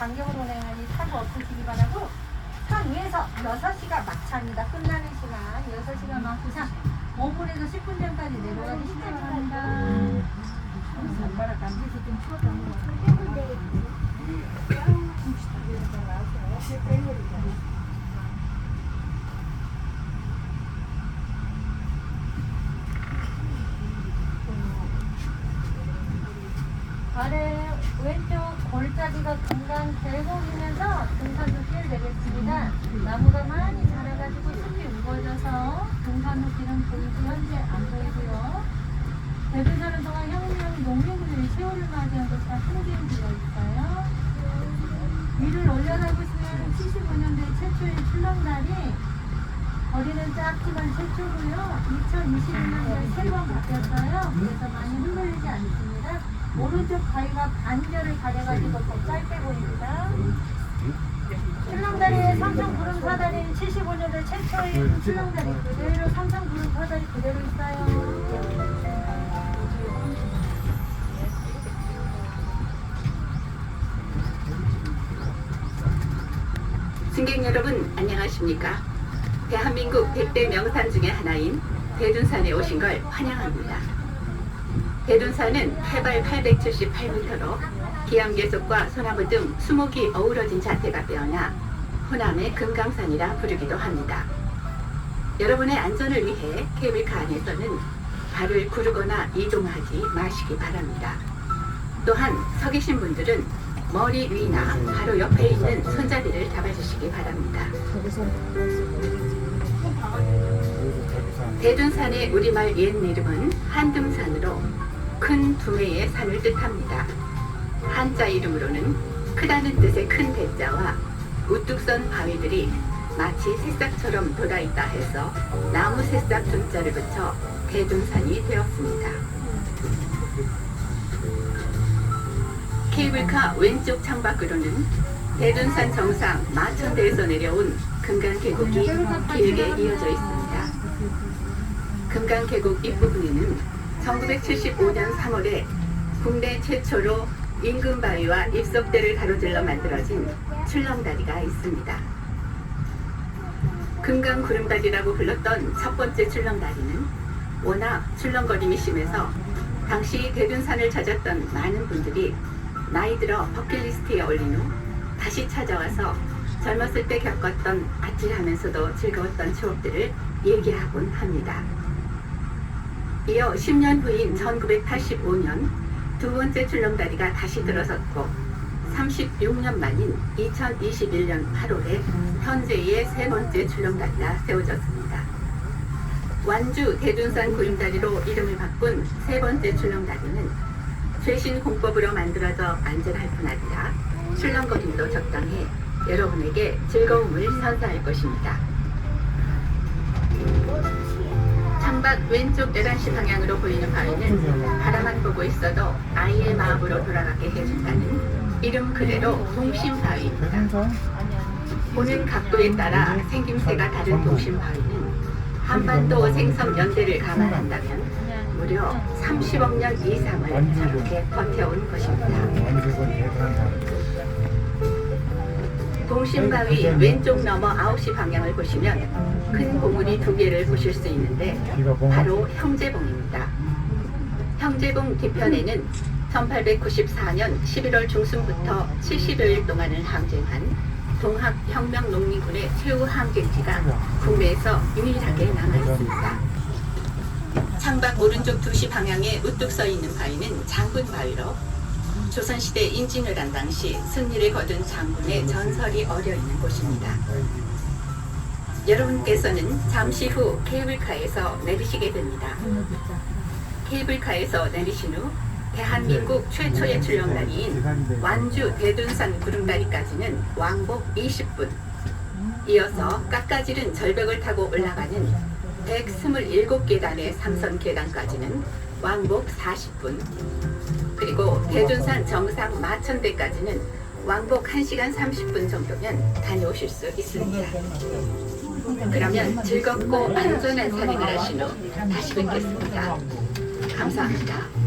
간격으로 운행하니 사고 없으시기 바라고 산 위에서 6시가 막차입니다. 끝나는 시간 6시가 막 이상 5분에서 10분 전까지 내려가기 바랍니다. 엄마랑 남기서 좀 풀어달라고. 아래 왼쪽 골짜기가 금강 계곡이면서 등산로 길 되겠습니다. 나무가 많이 자라가지고 숲이 우거져서 등산로 길은 보이고 현재 안 보이고요. 대두산은 동안 혁명 농민들이 세월을 맞이한 것과 풍기인지가 있어요. 위를 올려다보시면 75년대 최초의 출렁다리 거리는 작지만 최초고요. 2021년도에 세 번 바뀌었어요. 그래서 많이 흔들리지 않습니다. 오른쪽 다리가 반절을 가려가지고 더 짧게 보입니다. 출렁다리의 삼성 구름 사다리는 75년도 최초의 출렁다리 그대로 삼성 구름 사다리 그대로 있어요. 승객 여러분 안녕하십니까? 대한민국 100대 명산 중의 하나인 대둔산에 오신 걸 환영합니다. 대둔산은 해발 878m로 기암괴석과 소나무 등 수목이 어우러진 자태가 빼어나 호남의 금강산이라 부르기도 합니다. 여러분의 안전을 위해 케이블카 안에서는 발을 구르거나 이동하지 마시기 바랍니다. 또한 서 계신 분들은 머리 위나 바로 옆에 있는 손잡이를 잡아주시기 바랍니다. 대둔산의 우리말 옛 이름은 한등산으로 큰 두매의 산을 뜻합니다. 한자 이름으로는 크다는 뜻의 큰 대자와 우뚝 선 바위들이 마치 새싹처럼 돋아있다 해서 나무 새싹 둔자를 붙여 대둔산이 되었습니다. 케이블카 왼쪽 창밖으로는 대둔산 정상 마천대에서 내려온 금강 계곡이 길게 이어져 있습니다. 금강 계곡 입부분에는 1975년 3월에 국내 최초로 임금바위와 입석대를 가로질러 만들어진 출렁다리가 있습니다. 금강구름다리라고 불렀던 첫 번째 출렁다리는 워낙 출렁거림이 심해서 당시 대둔산을 찾았던 많은 분들이 나이 들어 버킷리스트에 올린 후 다시 찾아와서 젊었을 때 겪었던 아찔하면서도 즐거웠던 추억들을 얘기하곤 합니다. 이어 10년 후인 1985년 두 번째 출렁다리가 다시 들어섰고 36년 만인 2021년 8월에 현재의 세 번째 출렁다리가 세워졌습니다. 완주 대둔산 구름다리로 이름을 바꾼 세 번째 출렁다리는 최신 공법으로 만들어져 안전할 뿐 아니라 출렁거림도 적당해 여러분에게 즐거움을 선사할 것입니다. 창밖 왼쪽 11시 방향으로 보이는 바위는 바라만 보고 있어도 아이의 마음으로 돌아가게 해준다는 이름 그대로 동심바위입니다. 보는 각도에 따라 생김새가 다른 동심바위는 한반도 생성 연대를 감안한다면 무려 30억 년 이상을 저렇게 버텨온 것입니다. 동심바위 왼쪽 너머 9시 방향을 보시면 큰 봉우리 두 개를 보실 수 있는데 바로 형제봉입니다. 형제봉 뒤편에는 1894년 11월 중순부터 70여일 동안을 항쟁한 동학혁명농민군의 최후 항쟁지가 국내에서 유일하게 남아있습니다. 창밖 오른쪽 2시 방향에 우뚝 서 있는 바위는 장군 바위로 조선시대 임진을 한 당시 승리를 거둔 장군의 전설이 어려 있는 곳입니다. 여러분께서는 잠시 후 케이블카에서 내리시게 됩니다. 케이블카에서 내리신 후 대한민국 최초의 출렁다리인 완주 대둔산 구름다리까지는 왕복 20분 이어서 깎아지른 절벽을 타고 올라가는 127계단의 삼선 계단까지는 왕복 40분 그리고 대둔산 정상 마천대까지는 왕복 1시간 30분 정도면 다녀오실 수 있습니다. 그러면 즐겁고 안전한 산행을 하신 후 다시 뵙겠습니다. 감사합니다.